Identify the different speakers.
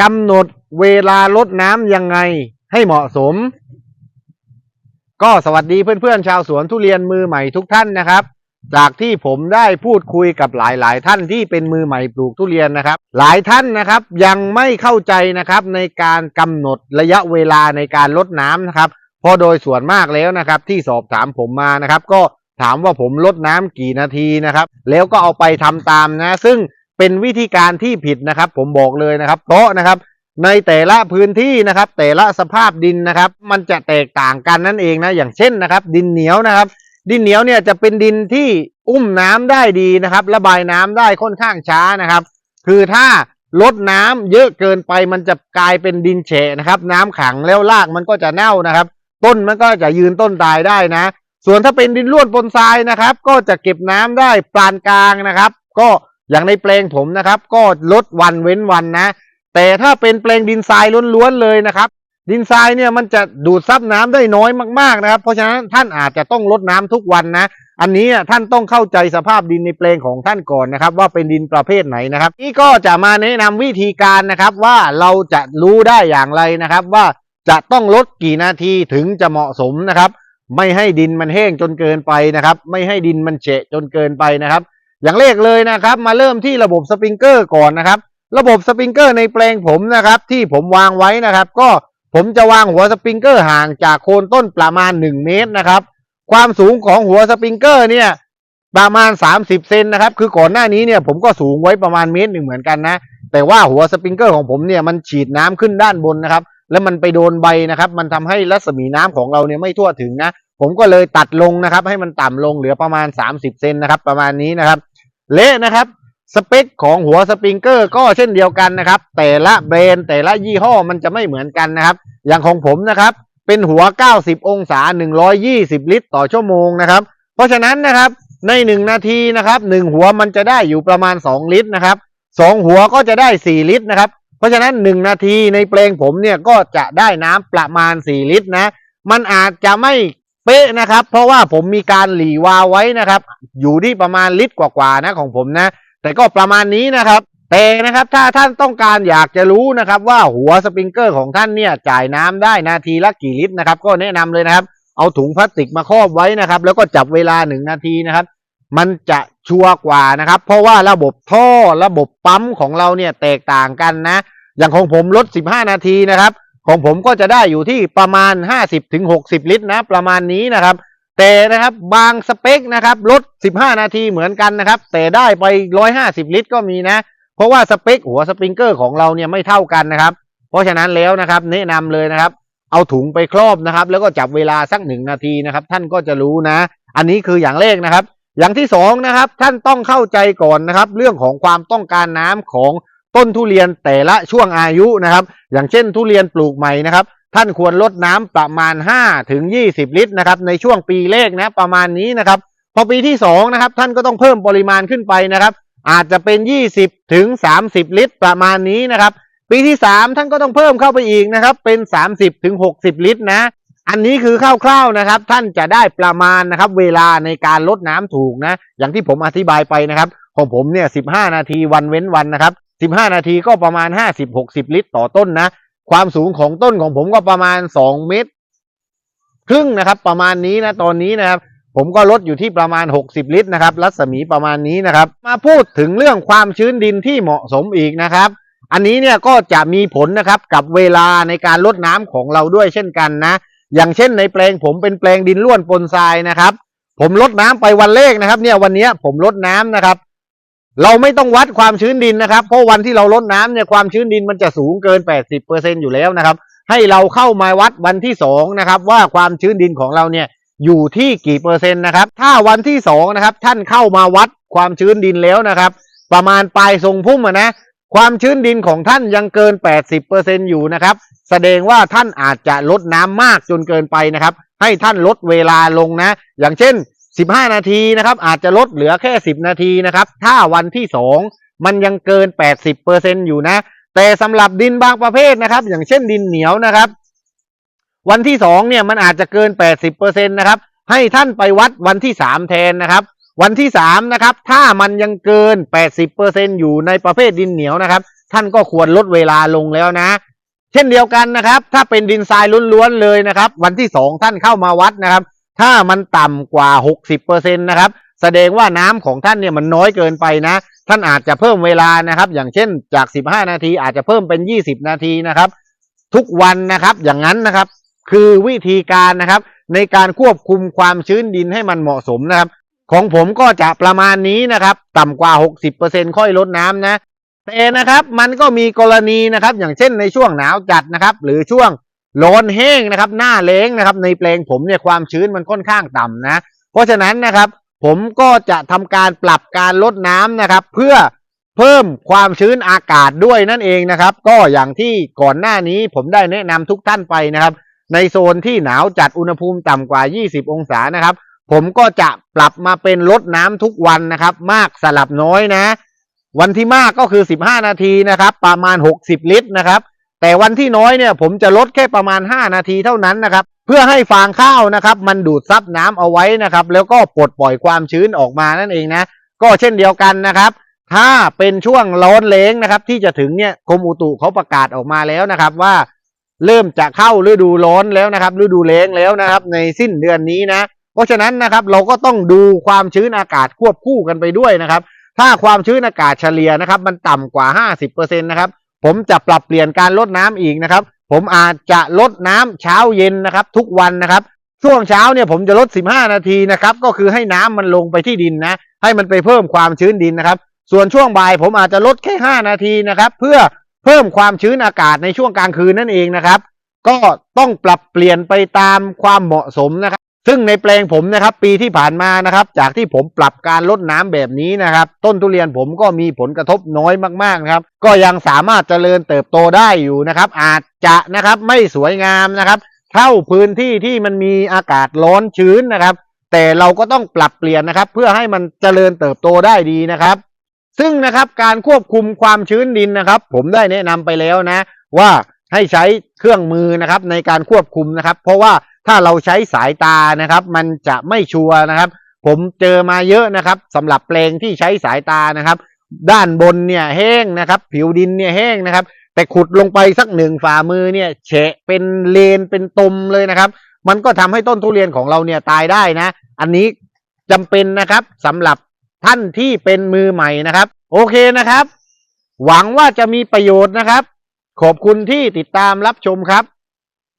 Speaker 1: กำหนดเวลาลดน้ำยังไงให้เหมาะสม ก็สวัสดีเพื่อนๆชาวสวนทุเรียนมือใหม่ทุกท่านนะครับ จากที่ผมได้พูดคุยกับหลายๆ ท่านที่เป็นมือใหม่ปลูกทุเรียนนะครับ หลายท่านนะครับยังไม่เข้าใจนะครับในการกำหนดระยะเวลาในการลดน้ำนะครับเพราะโดยส่วนมากแล้วนะครับ ที่สอบถามผมมานะครับ ก็ถามว่าผมลดน้ำกี่นาทีนะครับ แล้วก็เอาไปทำตามนะ ซึ่ง เป็นวิธีการที่ผิดนะครับ ผมบอกเลยนะครับเพราะนะครับ ในแต่ละพื้นที่นะครับ แต่ละสภาพดินนะครับ มันจะแตกต่างกันนั่นเองนะอย่างเช่นนะครับ ดินเหนียวนะครับ ดินเหนียวเนี่ยจะเป็นดินที่อุ้มน้ำได้ดีนะครับ ระบายน้ำได้ค่อนข้างช้านะครับ คือถ้าลดน้ำเยอะเกินไปมันจะกลายเป็นดินแฉะนะครับ น้ำขังแล้วรากมันก็จะเน่านะครับ ต้นมันก็จะยืนต้นตายได้นะ ส่วนถ้าเป็นดินร่วนปนทรายนะครับ ก็จะเก็บน้ำได้ปานกลางนะครับ ก็ อย่างในแปลงผมนะครับ ก็ลดวันเว้นวันนะ แต่ถ้าเป็นแปลงดินทรายล้วนๆเลยนะครับ ดินทรายเนี่ยมันจะดูดซับน้ำได้น้อยมากๆนะครับ เพราะฉะนั้นท่านอาจจะต้องลดน้ำทุกวันนะ อันนี้ท่านต้องเข้าใจสภาพดินในแปลงของท่านก่อนนะครับ ว่าเป็นดินประเภทไหนนะครับนี่ก็จะมาแนะนำวิธีการนะครับว่าเราจะรู้ได้อย่างไรนะครับว่าจะต้องลดกี่นาทีถึงจะเหมาะสมนะครับ ไม่ให้ดินมันแห้งจนเกินไปนะครับ ไม่ให้ดินมันเฉะจนเกินไปนะครับ อย่างแรกเลยนะครับ มาเริ่มที่ระบบสปริงเกอร์ก่อนนะครับ ระบบสปริงเกอร์ในแปลงผมนะครับ ที่ผมวางไว้นะครับ ก็ผมจะวางหัวสปริงเกอร์ห่างจากโคนต้นประมาณ 1 เมตรนะครับ ความสูงของหัวสปริงเกอร์เนี่ยประมาณ 30 เซนนะครับ คือก่อนหน้านี้เนี่ยผมก็สูงไว้ประมาณเมตรหนึ่งเหมือนกันนะ แต่ว่าหัวสปริงเกอร์ของผมเนี่ยมันฉีดน้ำขึ้นด้านบนนะครับ แล้วมันไปโดนใบนะครับ มันทำให้รัศมีน้ำของเราเนี่ยไม่ทั่วถึงนะ ผมก็เลยตัดลงนะครับ ให้มันต่ำลงเหลือประมาณ 30 เซนนะครับ ประมาณนี้นะครับ เละนะครับ สเปคของหัวสปริงเกอร์ก็เช่นเดียวกันนะครับ แต่ละแบรนด์แต่ละยี่ห้อมันจะไม่เหมือนกันนะครับ อย่างของผมนะครับ เป็นหัว 90 องศา 120 ลิตร ต่อชั่วโมงนะครับ เพราะฉะนั้นนะครับใน 1 นาทีนะครับ1หัวมันจะได้อยู่ประมาณ 2 ลิตรนะครับ2หัวก็จะได้ 4 ลิตรนะครับ เพราะฉะนั้น 1 นาทีในแปลงผมเนี่ยก็จะได้น้ำประมาณ 4 ลิตรนะ มันอาจจะไม่ เป๊ะนะครับ เพราะว่าผมมีการหลีวาวไว้นะครับ อยู่ที่ประมาณลิตรกว่าๆนะของผมนะ แต่ก็ประมาณนี้นะครับ แต่นะครับถ้าท่านต้องการอยากจะรู้นะครับ ว่าหัวสปริงเกอร์ของท่านเนี่ยจ่ายน้ำได้นาทีละกี่ลิตรนะครับ ก็แนะนำเลยนะครับ เอาถุงพลาสติกมาครอบไว้นะครับ แล้วก็จับเวลาหนึ่งนาทีนะครับ มันจะชัวร์กว่านะครับ เพราะว่าระบบท่อระบบปั๊มของเราเนี่ยแตกต่างกันนะ อย่างของผมลด 15 นาทีนะครับ ของผมก็จะได้อยู่ที่ประมาณ 50-60ลิตรนะประมาณนี้นะครับ แต่นะครับบางสเปคนะครับลด 15 นาทีเหมือนกันนะครับ แต่ได้ไป 150 ลิตรก็มีนะ เพราะว่าสเปคหัวสปริงเกอร์ของเราเนี่ยไม่เท่ากันนะครับ เพราะฉะนั้นแล้วนะครับแนะนำเลยนะครับ เอาถุงไปครอบนะครับ แล้วก็จับเวลาสักหนึ่งนาทีนะครับ ท่านก็จะรู้นะ อันนี้คืออย่างแรกนะครับ อย่างที่สองนะครับท่านต้องเข้าใจก่อนนะครับ เรื่องของความต้องการน้ำของ ต้นทุเรียนแต่ละช่วงอายุนะครับ อย่างเช่นทุเรียนปลูกใหม่นะครับ ท่านควรลดน้ำประมาณ 5 ถึง 20 ลิตรนะครับ ในช่วงปีแรกนะประมาณนี้นะครับ พอปีที่สองนะครับท่านก็ต้องเพิ่มปริมาณขึ้นไปนะครับ อาจจะเป็น 20 ถึง 30 ลิตร ประมาณนี้นะครับ ปีที่ 3 ท่านก็ต้องเพิ่มเข้าไปอีกนะครับ เป็น 30 ถึง 60 ลิตรนะอันนี้คือคร่าวๆนะครับ ท่านจะได้ประมาณนะครับ เวลาในการลดน้ำถูกนะ อย่างที่ผมอธิบายไปนะครับ ของผมเนี่ย15นาทีวันเว้นวันนะครับ 15นาทีก็ประมาณ50-60ลิตรต่อต้นนะ ความสูงของต้นของผมก็ประมาณ2เมตร ครึ่งนะครับ ประมาณนี้นะตอนนี้นะครับ ผมก็ลดอยู่ที่ประมาณ 60 ลิตรนะครับ รัศมีประมาณนี้นะครับ มาพูดถึงเรื่องความชื้นดินที่เหมาะสมอีกนะครับ อันนี้เนี่ยก็จะมีผลนะครับกับเวลาในการลดน้ำของเราด้วยเช่นกันนะ อย่างเช่นในแปลงผมเป็นแปลงดินล้วนปนทรายนะครับ ผมลดน้ำไปวันแรกนะครับ เนี่ยวันนี้ผมลดน้ำนะครับ เราไม่ต้องวัดความชื้นดินนะครับ เพราะวันที่เราลดน้ำเนี่ยความชื้นดินมันจะสูงเกิน 80%อยู่แล้วนะครับ ให้เราเข้ามาวัดวันที่สองนะครับว่าความชื้นดินของเราเนี่ยอยู่ที่กี่เปอร์เซ็นต์นะครับ ถ้าวันที่สองนะครับท่านเข้ามาวัดความชื้นดินแล้วนะครับ ประมาณปลายทรงพุ่มะนะ ความชื้นดินของท่านยังเกิน 80%อยู่นะครับ แสดงว่าท่านอาจจะลดน้ำมากจนเกินไปนะครับ ให้ท่านลดเวลาลงนะ อย่างเช่น 15 นาทีนะครับ อาจจะลดเหลือแค่ 10 นาทีนะครับ ถ้าวันที่ 2 มันยังเกิน 80%อยู่นะ แต่สำหรับดินบางประเภทนะครับ อย่างเช่นดินเหนียวนะครับ วันที่ 2 เนี่ยมันอาจจะเกิน 80%นะครับ ให้ท่านไปวัดวันที่ 3 แทนนะครับ วันที่ 3 นะครับ ถ้ามันยังเกิน 80%อยู่ในประเภทดินเหนียวนะครับ ท่านก็ควรลดเวลาลงแล้วนะ เช่นเดียวกันนะครับ ถ้าเป็นดินทรายล้วนๆเลยนะครับ วันที่สองท่านเข้ามาวัดนะครับ ถ้ามันต่ำกว่า 60%นะครับ แสดงว่าน้ำของท่านเนี่ยมันน้อยเกินไปนะ ท่านอาจจะเพิ่มเวลานะครับ อย่างเช่นจาก 15 นาทีอาจจะเพิ่มเป็น 20 นาทีนะครับ ทุกวันนะครับ อย่างนั้นนะครับ คือวิธีการนะครับ ในการควบคุมความชื้นดินให้มันเหมาะสมนะครับ ของผมก็จะประมาณนี้นะครับ ต่ำกว่า 60%ค่อยลดน้ำนะแต่นะครับมันก็มีกรณีนะครับ อย่างเช่นในช่วงหนาวจัดนะครับ หรือช่วง ร้อนแห้งนะครับ หน้าแล้งนะครับ ในแปลงผมเนี่ยความชื้นมันค่อนข้างต่ำนะ เพราะฉะนั้นนะครับ ผมก็จะทำการปรับการลดน้ำนะครับ เพื่อเพิ่มความชื้นอากาศด้วยนั่นเองนะครับ ก็อย่างที่ก่อนหน้านี้ผมได้แนะนำทุกท่านไปนะครับ ในโซนที่หนาวจัดอุณหภูมิต่ำกว่า 20 องศานะครับ ผมก็จะปรับมาเป็นลดน้ำทุกวันนะครับ มากสลับน้อยนะ วันที่มากก็คือ 15 นาทีนะครับ ประมาณ 60 ลิตรนะครับ แต่วันที่น้อยเนี่ยผมจะลดแค่ประมาณ 5 นาทีเท่านั้นนะครับ เพื่อให้ฟางข้าวนะครับ มันดูดซับน้ำเอาไว้นะครับ แล้วก็ปลดปล่อยความชื้นออกมานั่นเองนะ ก็เช่นเดียวกันนะครับ ถ้าเป็นช่วงร้อนแล้งนะครับ ที่จะถึงเนี่ยกรมอุตุเขาประกาศออกมาแล้วนะครับว่าเริ่มจะเข้าฤดูร้อนแล้วนะครับ ฤดูแล้งแล้วนะครับ ในสิ้นเดือนนี้นะ เพราะฉะนั้นนะครับเราก็ต้องดูความชื้นอากาศควบคู่กันไปด้วยนะครับ ถ้าความชื้นอากาศเฉลี่ยนะครับ มันต่ำกว่า 50%นะครับ ผมจะปรับเปลี่ยนการลดน้ำอีกนะครับ ผมอาจจะลดน้ำเช้าเย็นนะครับ ทุกวันนะครับ ช่วงเช้าเนี่ยผมจะลด 15 นาทีนะครับ ก็คือให้น้ำมันลงไปที่ดินนะ ให้มันไปเพิ่มความชื้นดินนะครับ ส่วนช่วงบ่ายผมอาจจะลดแค่ 5 นาทีนะครับ เพื่อเพิ่มความชื้นอากาศในช่วงกลางคืนนั่นเองนะครับ ก็ต้องปรับเปลี่ยนไปตามความเหมาะสมนะครับ ซึ่งในแปลงผมนะครับ ปีที่ผ่านมานะครับ จากที่ผมปรับการลดน้ำแบบนี้นะครับ ต้นทุเรียนผมก็มีผลกระทบน้อยมากๆนะครับ ก็ยังสามารถเจริญเติบโตได้อยู่นะครับ อาจจะนะครับไม่สวยงามนะครับ เท่าพื้นที่ที่มันมีอากาศร้อนชื้นนะครับ แต่เราก็ต้องปรับเปลี่ยนนะครับ เพื่อให้มันเจริญเติบโตได้ดีนะครับ ซึ่งนะครับการควบคุมความชื้นดินนะครับ ผมได้แนะนำไปแล้วนะ ว่าให้ใช้เครื่องมือนะครับในการควบคุมนะครับ เพราะว่า ถ้าเราใช้สายตานะครับ มันจะไม่ชัวร์นะครับ ผมเจอมาเยอะนะครับสำหรับแปลงที่ใช้สายตานะครับ ด้านบนเนี่ยแห้งนะครับ ผิวดินเนี่ยแห้งนะครับ แต่ขุดลงไปสักหนึ่งฝ่ามือเนี่ยเฉะเป็นเลนเป็นตมเลยนะครับ มันก็ทำให้ต้นทุเรียนของเราเนี่ยตายได้นะ อันนี้จำเป็นนะครับสำหรับท่านที่เป็นมือใหม่นะครับ โอเคนะครับ หวังว่าจะมีประโยชน์นะครับ ขอบคุณที่ติดตามรับชมครับ